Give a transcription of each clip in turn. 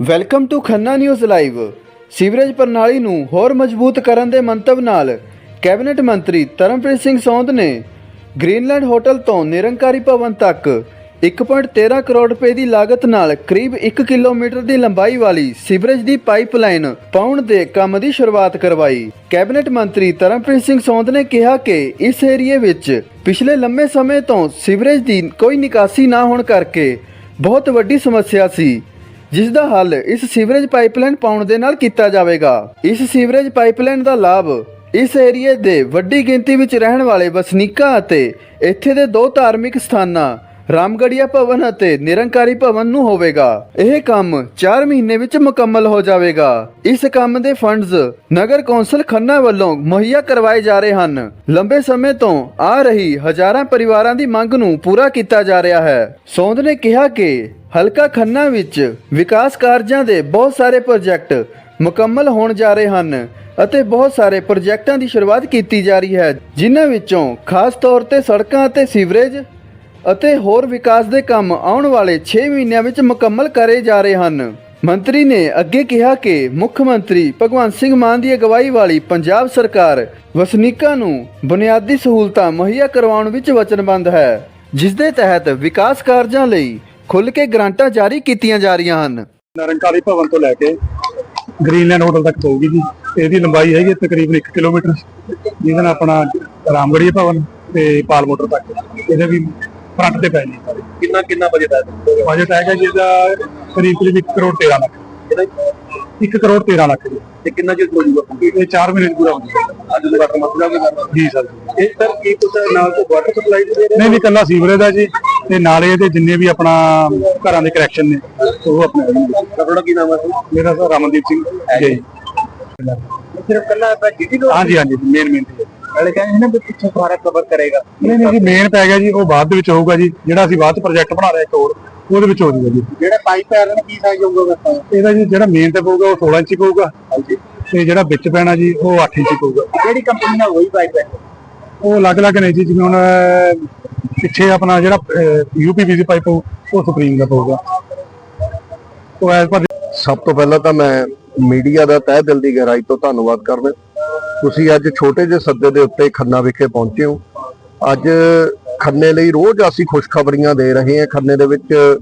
Welcome to Khanna news live sewerage ਪ੍ਰਣਾਲੀ ਨੂੰ ਹੋਰ ਮਜ਼ਬੂਤ ਕਰਨ ਦੇ ਮੰਤਵ ਨਾਲ ਕੈਬਨਿਟ ਮੰਤਰੀ ਤਰਨਪ੍ਰੀਤ ਸਿੰਘ ਸੌਂਦ ਨੇ ਗ੍ਰੀਨਲੈਂਡ ਹੋਟਲ ਤੋਂ ਨਿਰੰਕਾਰੀ ਭਵਨ ਤੱਕ 1.13 ਕਰੋੜ ਰੁਪਏ ਦੀ ਲਾਗਤ ਨਾਲ ਕਰੀਬ 1 ਕਿਲੋਮੀਟਰ ਦੀ ਲੰਬਾਈ ਵਾਲੀ ਸੀਵਰੇਜ ਦੀ ਪਾਈਪਲਾਈਨ ਪਾਉਣ ਦੇ ਕੰਮ ਦੀ ਸ਼ੁਰੂਆਤ ਕਰਵਾਈ ਕੈਬਨਿਟ ਮੰਤਰੀ ਤਰਨਪ੍ਰੀਤ ਸਿੰਘ ਸੌਂਦ ਨੇ ਕਿਹਾ ਕਿ ਇਸ ਏਰੀਏ ਵਿੱਚ ਪਿਛਲੇ ਲੰਮੇ ਸਮੇਂ ਤੋਂ ਸੀਵਰੇਜ ਦੀ ਕੋਈ ਨਿਕਾਸੀ ਨਾ ਹੋਣ ਕਰਕੇ ਬਹੁਤ ਵੱਡੀ ਸਮੱਸਿਆ ਸੀ ਜਿਸ ਦਾ ਹੱਲ ਇਸ ਸੀਵਰੇਜ ਪਾਈਪਲਾਈਨ ਪਾਉਣ ਦੇ ਨਾਲ ਕੀਤਾ ਜਾਵੇਗਾ। ਇਸ ਸੀਵਰੇਜ ਪਾਈਪਲਾਈਨ ਦਾ ਲਾਭ ਇਸ ਏਰੀਏ ਦੇ ਵੱਡੀ ਗਿਣਤੀ ਵਿੱਚ ਰਹਿਣ ਵਾਲੇ ਵਸਨੀਕਾਂ ਅਤੇ ਇੱਥੇ ਦੇ ਦੋ ਧਾਰਮਿਕ ਸਥਾਨਾਂ ਰਾਮਗੜੀਆ ਭਵਨ ਅਤੇ ਨਿਰੰਕਾਰੀ ਭਵਨ ਨੂੰ ਹੋਵੇਗਾ। ਇਹ ਕੰਮ 4 ਮਹੀਨੇ ਵਿੱਚ ਮੁਕੰਮਲ ਹੋ ਜਾਵੇਗਾ। ਇਸ ਕੰਮ ਦੇ ਫੰਡਸ ਨਗਰ ਕੌਂਸਲ ਖੰਨਾ ਵੱਲੋਂ ਮੁਹੱਈਆ ਕਰਵਾਏ ਜਾ ਰਹੇ ਹਨ। ਲੰਬੇ ਸਮੇਂ ਤੋਂ ਆ ਰਹੀ ਹਜ਼ਾਰਾਂ ਪਰਿਵਾਰਾਂ ਦੀ ਮੰਗ ਨੂੰ ਪੂਰਾ ਕੀਤਾ ਜਾ ਰਿਹਾ ਹੈ। ਸੌਂਦ ਨੇ ਕਿਹਾ ਕਿ ਹਲਕਾ ਖੰਨਾ ਵਿੱਚ ਵਿਕਾਸ ਕਾਰਜਾਂ ਦੇ ਬਹੁਤ ਸਾਰੇ ਪ੍ਰੋਜੈਕਟ ਮੁਕੰਮਲ ਹੋਣ ਜਾ ਰਹੇ ਹਨ ਅਤੇ ਬਹੁਤ ਸਾਰੇ ਪ੍ਰੋਜੈਕਟਾਂ ਦੀ ਸ਼ੁਰੂਆਤ ਕੀਤੀ ਜਾ ਰਹੀ ਹੈ, ਜਿਨ੍ਹਾਂ ਵਿੱਚੋਂ ਖਾਸ ਤੌਰ ਤੇ ਸੜਕਾਂ ਅਤੇ ਸੀਵਰੇਜ ਅਤੇ ਹੋਰ ਵਿਕਾਸ ਦੇ ਕੰਮ ਆਉਣ ਵਾਲੇ 6 ਮਹੀਨਿਆਂ ਵਿੱਚ ਮੁਕੰਮਲ ਕਰੇ ਜਾ ਰਹੇ ਹਨ। ਮੰਤਰੀ ਨੇ ਅੱਗੇ ਕਿਹਾ ਕਿ ਮੁੱਖ ਮੰਤਰੀ ਭਗਵੰਤ ਸਿੰਘ ਮਾਨ ਦੀ ਅਗਵਾਈ ਵਾਲੀ ਪੰਜਾਬ ਸਰਕਾਰ ਵਸਨੀਕਾਂ ਨੂੰ ਬੁਨਿਆਦੀ ਸਹੂਲਤਾਂ ਮੁਹੱਈਆ ਕਰਵਾਉਣ ਵਿੱਚ ਵਚਨਬੱਧ ਹੈ ਜਿਸ ਦੇ ਤਹਿਤ ਵਿਕਾਸ ਕਾਰਜਾਂ ਲਈ ਖੁੱਲ੍ਹ ਕੇ ਗ੍ਰਾਂਟਾਂ ਜਾਰੀ ਕੀਤੀਆਂ ਜਾ ਰਹੀਆਂ ਹਨ। ਨਿਰੰਕਾਰੀ ਭਵਨ ਤੋਂ ਲੈ ਕੇ ਗ੍ਰੀਨਲੈਂਡ ਹੋਟਲ ਤੱਕ ਪਊਗੀ ਜੀ। ਇਹਦੀ ਲੰਬਾਈ ਹੈਗੀ ਤਕਰੀਬਨ 1 ਕਿਲੋਮੀਟਰ। ਜਿਹਦੇ ਨਾਲ ਆਪਣਾ ਰਾਮਗੜੀਆ ਭਵਨ ਤੇ ਪਾਲ ਮੋਟਰ ਤੱਕ। ਇਹਦੇ ਵੀ ਫਰੰਟ ਤੇ ਪੈ ਜੀ ਕਿੰਨਾ ਕਿੰਨਾ ਬਜਟ ਹੈ ਬਜਟ ਹੈਗਾ ਜੀ ਇਹਦਾ ਕਰੀਬ ਕਰੀਬ 1 ਕਰੋੜ 13 ਲੱਖ। ਇਹਦਾ 1 ਕਰੋੜ 13 ਲੱਖ ਜੀ। ਤੇ ਕਿੰਨਾ ਚਿਰ ਹੋ ਜੂਗਾ ਇਹ 4 ਮਹੀਨੇ ਪੂਰਾ ਹੋ ਜਾਊਗਾ। ਅੱਜ ਦਾ ਵੀ ਕਰਨਾ ਜੀ ਸਰ। ਇਹ ਸਰ ਕੀ ਕੁਛ ਨਾਲ ਤੋਂ ਵਾਟਰ ਸਪਲਾਈ ਦੇ ਰਹੇ ਨਹੀਂ ਨਹੀਂ ਕੱਲਾ ਸੀਵਰੇਜ ਦਾ ਜੀ ਤੇ ਨਾਲੇ ਇਹਦੇ ਜਿੰਨੇ ਵੀ ਆਪਣਾ ਘਰਾਂ ਦੇ ਕਨੈਕਸ਼ਨ ਨੇ ਉਹ ਆਪਣੇ ਤੁਹਾਡਾ ਕੀ ਨਾਮ ਹੈ ਮੇਰਾ ਸਰ ਰਮਨਦੀਪ ਸਿੰਘ ਜੀ ਸਿਰਫ ਕੱਲਾ ਆਪਾਂ ਤੋਂ ਹਾਂਜੀ ਹਾਂਜੀ ਮੇਨ ਮੇਨ ਵਾਲੇ ਕਹਿੰਦੇ ਨੇ ਵੀ ਪਿੱਛੇ ਸਾਰਾ ਕਵਰ ਕਰੇਗਾ। ਨਹੀਂ ਨਹੀਂ ਜੀ ਮੇਨ ਪੈ ਗਿਆ ਜੀ ਉਹ ਬਾਅਦ ਦੇ ਵਿੱਚ ਹੋਊਗਾ ਜੀ ਜਿਹੜਾ ਅਸੀਂ ਬਾਅਦ ਚ ਪ੍ਰੋਜੈਕਟ ਬਣਾ ਰਹੇ ਇੱਕ ਹੋਰ ਉਹਦੇ ਵਿੱਚ ਹੋ ਜੀ। ਜਿਹੜੇ ਪਾਈਪ ਹੈ ਇਹਨਾਂ ਕੀ ਸਾਈਜ਼ ਹੋਊਗਾ ਇਹਦਾ ਜੀ ਜਿਹੜਾ ਮੇਨ ਤੇ ਪਊਗਾ ਉਹ 16 ਇੰਚੀ ਪਊਗਾ। ਹਾਂਜੀ। ਤੇ ਜਿਹੜਾ ਵਿੱਚ ਪੈਣਾ ਜੀ ਉਹ 8 ਇੰਚੀ ਪਊਗਾ। ਕਿਹੜੀ ਕੰਪਨੀ ਨਾਲ ਹੋਈ ਪਾਈਪ ਹੈ? ਉਹ ਅਲੱਗ-ਅਲੱਗ ਨੇ ਜੀ ਜਿਵੇਂ ਹੁਣ ਪਿੱਛੇ ਆਪਣਾ ਜਿਹੜਾ ਯੂਪੀਵੀਸੀ ਪਾਈਪ ਉਹ ਸੁਪਰੀਮ ਦਾ ਪਊਗਾ। ਉਹ ਐਸ ਪਰ ਸਭ ਤੋਂ ਪਹਿਲਾਂ ਤਾਂ ਮੈਂ ਮੀਡੀਆ ਦਾ ਤਹਿ ਦਿਲ ਦੀ ਗਹਿਰਾਈ ਤੋਂ ਧੰਨਵਾਦ ਕਰਦਾ। ਤੁਸੀਂ ਅੱਜ ਛੋਟੇ ਜਿਹੇ ਸੱਦੇ ਦੇ ਉੱਤੇ ਖੰਨਾ ਵਿਖੇ ਪਹੁੰਚੇ ਹੋ। ਅੱਜ ਖੰਨੇ ਲਈ ਰੋਜ਼ ਅਸੀਂ ਖੁਸ਼ਖਬਰੀਆਂ ਦੇ ਰਹੇ ਹਾਂ। ਖੰਨੇ ਦੇ ਵਿੱਚ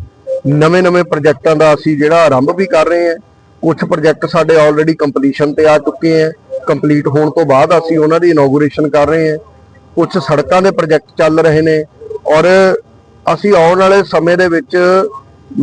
ਨਵੇਂ-ਨਵੇਂ ਪ੍ਰੋਜੈਕਟਾਂ ਦਾ ਅਸੀਂ ਜਿਹੜਾ ਆਰੰਭ ਵੀ ਕਰ ਰਹੇ ਹਾਂ। ਕੁਝ ਪ੍ਰੋਜੈਕਟ ਸਾਡੇ ਆਲਰੇਡੀ ਕੰਪਲੀਸ਼ਨ ਤੇ ਆ ਚੁੱਕੇ ਹੈ। ਕੰਪਲੀਟ ਹੋਣ ਤੋਂ ਬਾਅਦ ਅਸੀਂ ਉਹਨਾਂ ਦੀ ਇਨੋਗੂਰੇਸ਼ਨ ਕਰ ਰਹੇ ਹਾਂ। ਕੁਝ ਸੜਕਾਂ ਦੇ ਪ੍ਰੋਜੈਕਟ ਚੱਲ ਰਹੇ ਨੇ ਔਰ ਅਸੀਂ ਆਉਣ ਵਾਲੇ ਸਮੇਂ ਦੇ ਵਿੱਚ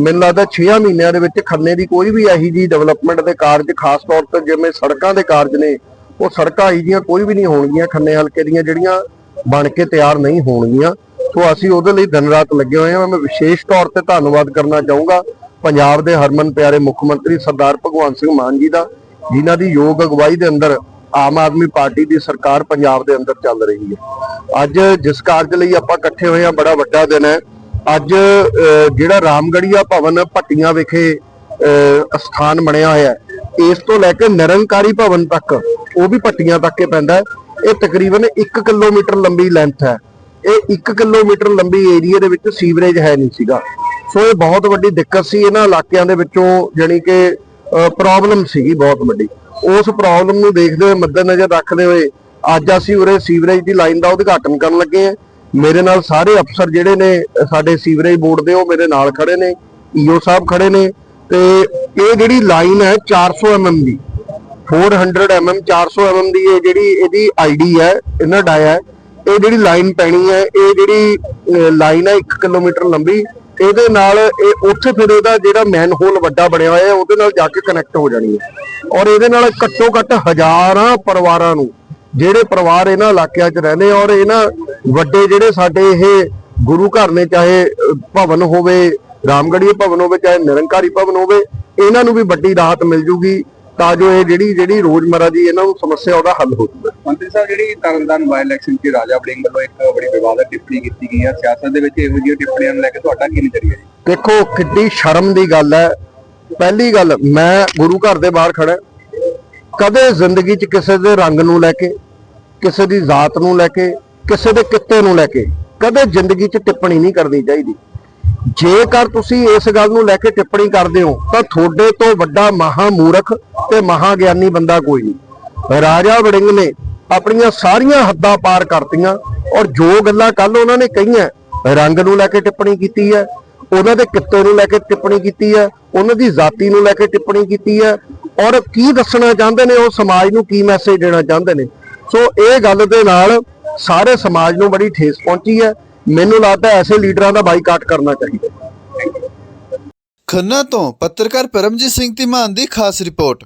ਮੈਨੂੰ ਲੱਗਦਾ 6 ਮਹੀਨਿਆਂ ਦੇ ਵਿੱਚ ਖੰਨੇ ਦੀ ਕੋਈ ਵੀ ਇਹੀ ਜੀ ਡਿਵੈਲਪਮੈਂਟ ਦੇ ਕਾਰਜ ਖਾਸ ਤੌਰ ਤੇ ਜਿਵੇਂ ਸੜਕਾਂ ਦੇ ਕਾਰਜ ਨੇ ਉਹ ਸੜਕਾਂ ਇਹੀ ਜੀਆਂ ਕੋਈ ਵੀ ਨਹੀਂ ਹੋਣਗੀਆਂ ਖੰਨੇ ਹਲਕੇ ਦੀਆਂ ਜਿਹੜੀਆਂ ਬਣ ਕੇ ਤਿਆਰ ਨਹੀਂ ਹੋਣਗੀਆਂ। ਸੋ ਅਸੀਂ ਉਹਦੇ ਲਈ ਦਿਨ ਰਾਤ ਲੱਗੇ ਹੋਏ ਹਾਂ। ਮੈਂ ਵਿਸ਼ੇਸ਼ ਤੌਰ ਤੇ ਧੰਨਵਾਦ ਕਰਨਾ ਚਾਹੂੰਗਾ ਪੰਜਾਬ ਦੇ ਹਰਮਨ ਪਿਆਰੇ ਮੁੱਖ ਮੰਤਰੀ ਸਰਦਾਰ ਭਗਵੰਤ ਸਿੰਘ ਮਾਨ ਜੀ ਦਾ ਜਿਨ੍ਹਾਂ ਦੀ ਯੋਗ ਅਗਵਾਈ ਦੇ ਅੰਦਰ ਆਮ ਆਦਮੀ ਪਾਰਟੀ ਦੀ ਸਰਕਾਰ ਪੰਜਾਬ ਦੇ ਅੰਦਰ ਚੱਲ ਰਹੀ ਹੈ। ਅੱਜ ਜਿਸ ਕਾਰਜ ਲਈ ਆਪਾਂ ਇਕੱਠੇ ਹੋਏ ਹਾਂ ਬੜਾ ਵੱਡਾ ਦਿਨ ਹੈ। ਅੱਜ ਜਿਹੜਾ ਰਾਮਗੜੀਆ ਭਵਨ ਪੱਟੀਆਂ ਵਿਖੇ ਅਹ, ਸਥਾਨ ਬਣਿਆ ਹੋਇਆ ਹੈ। ਇਸ ਤੋਂ ਲੈ ਕੇ ਨਿਰੰਕਾਰੀ ਭਵਨ ਤੱਕ, ਉਹ ਵੀ ਪੱਟੀਆਂ ਤੱਕ ਹੀ ਪੈਂਦਾ ਇਹ ਤਕਰੀਬਨ 1 ਕਿਲੋਮੀਟਰ ਲੰਬੀ ਲੈਂਥ ਹੈ। ਇਹ 1 ਕਿਲੋਮੀਟਰ ਲੰਬੀ ਏਰੀਆ ਦੇ ਵਿੱਚ ਸੀਵਰੇਜ ਹੈ ਨਹੀਂ ਸੀਗਾ। ਸੋ ਇਹ ਬਹੁਤ ਵੱਡੀ ਦਿੱਕਤ ਸੀ। ਇਹਨਾਂ ਇਲਾਕਿਆਂ ਦੇ ਵਿੱਚੋਂ ਜਾਣੀ ਕਿ ਪ੍ਰੋਬਲਮ ਸੀਗੀ ਬਹੁਤ ਵੱਡੀ। ਉਸ ਪ੍ਰੋਬਲਮ ਨੂੰ ਦੇਖਦੇ ਹੋਏ, ਮੱਦੇਨਜ਼ਰ ਰੱਖਦੇ ਹੋਏ ਅੱਜ ਅਸੀਂ ਉਰੇ ਸੀਵਰੇਜ ਦੀ ਲਾਈਨ ਦਾ ਉਦਘਾਟਨ ਕਰਨ ਲੱਗੇ ਹਾਂ। ਮੇਰੇ ਨਾਲ ਸਾਰੇ ਅਫਸਰ ਜਿਹੜੇ ਨੇ, ਸਾਡੇ ਸੀਵਰੇਜ ਬੋਰਡ ਦੇ, ਉਹ ਮੇਰੇ ਨਾਲ ਖੜੇ ਨੇ। ਈਓ ਸਾਹਿਬ ਖੜੇ ਨੇ। ਤੇ ਇਹ ਜਿਹੜੀ ਲਾਈਨ ਹੈ 400 mm ਦੀ 400 mm 400 mm ਦੀ ਇਹ ਜਿਹੜੀ ਇਹਦੀ ਆਈਡੀ ਹੈ ਇਹਨਾਂ ਡਾਇਆ ਹੈ, ਇਹ ਜਿਹੜੀ ਲਾਈਨ ਪੈਣੀ ਹੈ, ਇਹ ਜਿਹੜੀ ਲਾਈਨ ਹੈ 1 ਕਿਲੋਮੀਟਰ ਲੰਬੀ, ਇਹਦੇ ਨਾਲ ਇਹ ਉੱਥੇ ਫਿਰ ਇਹਦਾ ਜਿਹੜਾ ਮੈਨ ਹੋਲ ਵੱਡਾ ਬਣਿਆ ਹੋਇਆ ਹੈ ਉਹਦੇ ਨਾਲ ਜਾ ਕੇ ਕਨੈਕਟ ਹੋ ਜਾਣੀ ਹੈ। ਔਰ ਇਹਦੇ ਨਾਲ ਘੱਟੋ ਘੱਟ ਹਜ਼ਾਰਾਂ ਪਰਿਵਾਰਾਂ ਨੂੰ, ਜਿਹੜੇ ਪਰਿਵਾਰ ਇਹਨਾਂ ਇਲਾਕਿਆਂ 'ਚ ਰਹਿੰਦੇ ਔਰ ਇਹਨਾਂ ਵੱਡੇ ਜਿਹੜੇ ਸਾਡੇ ਇਹ ਗੁਰੂ ਘਰ ਨੇ, ਚਾਹੇ ਭਵਨ ਹੋਵੇ ਰਾਮਗੜੀਏ ਭਵਨ ਹੋਵੇ ਚਾਹੇ ਨਿਰੰਕਾਰੀ ਭਵਨ ਹੋਵੇ ਇਹਨਾਂ ਨੂੰ ਵੀ ਵੱਡੀ ਰਾਹਤ ਮਿਲ ਜੂਗੀ ਤਾਂ ਜੋ ਇਹ ਜਿਹੜੀ ਜਿਹੜੀ ਰੋਜ਼ਮਰਾ ਦੀ ਇਹਨਾਂ ਨੂੰ ਸਮੱਸਿਆ ਉਹਦਾ ਹੱਲ ਹੋ ਜਾਵੇ। ਮੰਤਰੀ ਸਾਹਿਬ ਜਿਹੜੀ ਤਰਨਤਾਰਨ ਬਾਈ ਇਲੈਕਸ਼ਨ ਚ ਰਾਜਾ ਵੜਿੰਗ ਵੱਲੋਂ ਇੱਕ ਬੜੀ ਵਿਵਾਦਤ ਟਿੱਪਣੀ ਕੀਤੀ ਗਈ ਹੈ ਸਿਆਸਤ ਦੇ ਵਿੱਚ ਇਹੋ ਜਿਹੀਆਂ ਟਿੱਪਣੀਆਂ ਨੂੰ ਲੈ ਕੇ ਤੁਹਾਡਾ ਕੀ ਨਜ਼ਰੀਆ ਜੀ? ਦੇਖੋ ਕਿੱਡੀ ਸ਼ਰਮ ਦੀ ਗੱਲ ਹੈ। ਪਹਿਲੀ ਗੱਲ ਮੈਂ ਗੁਰੂ ਘਰ ਦੇ ਬਾਹਰ ਖੜਾ ਕਦੇ ਜ਼ਿੰਦਗੀ 'ਚ ਕਿਸੇ ਦੇ ਰੰਗ ਨੂੰ ਲੈ ਕੇ ਕਿਸੇ ਦੀ ਜ਼ਾਤ ਨੂੰ ਲੈ ਕੇ ਕਿਸੇ ਦੇ ਕਿੱਤੇ ਨੂੰ ਲੈ ਕੇ ਕਦੇ ਜ਼ਿੰਦਗੀ 'ਚ ਟਿੱਪਣੀ ਨਹੀਂ ਕਰਨੀ ਚਾਹੀਦੀ। ਜੇਕਰ ਤੁਸੀਂ ਇਸ ਗੱਲ ਨੂੰ ਲੈ ਕੇ ਟਿੱਪਣੀ ਕਰਦੇ ਹੋ, ਤਾਂ ਤੁਹਾਡੇ ਤੋਂ ਵੱਡਾ ਮਹਾ ਮੂਰਖ ਤੇ ਮਹਾ ਗਿਆਨੀ ਬੰਦਾ ਕੋਈ ਨਹੀਂ। ਰਾਜਾ ਵੜਿੰਗ ਨੇ ਆਪਣੀਆਂ ਸਾਰੀਆਂ ਹੱਦਾਂ ਪਾਰ ਕਰਤੀਆਂ ਔਰ ਜੋ ਗੱਲਾਂ ਕੱਲ ਉਹਨਾਂ ਨੇ ਕਹੀਆਂ, ਰੰਗ ਨੂੰ ਲੈ ਕੇ ਟਿੱਪਣੀ ਕੀਤੀ ਹੈ, ਉਹਨਾਂ ਦੇ ਕਿੱਤੇ ਨੂੰ ਲੈ ਕੇ ਟਿੱਪਣੀ ਕੀਤੀ ਹੈ, ਉਹਨਾਂ ਦੀ ਜਾਤੀ ਨੂੰ ਲੈ ਕੇ ਟਿੱਪਣੀ ਕੀਤੀ ਹੈ ਔਰ ਕੀ ਦੱਸਣਾ ਚਾਹੁੰਦੇ ਨੇ, ਉਹ ਸਮਾਜ ਨੂੰ ਕੀ ਮੈਸੇਜ ਦੇਣਾ ਚਾਹੁੰਦੇ ਨੇ। ਸੋ ਇਹ ਗੱਲ ਦੇ ਨਾਲ ਸਾਰੇ ਸਮਾਜ ਨੂੰ ਬੜੀ ਠੇਸ ਪਹੁੰਚੀ ਹੈ। ਮੈਨੂੰ ਲੱਗਦਾ ਐਸੇ ਲੀਡਰਾਂ ਦਾ ਬਾਈਕਾਟ ਕਰਨਾ ਚਾਹੀਦਾ। ਖੰਨਾ ਤੋਂ ਪੱਤਰਕਾਰ ਪਰਮਜੀਤ ਸਿੰਘ ਧੀਮਾਨ ਦੀ ਖਾਸ ਰਿਪੋਰਟ।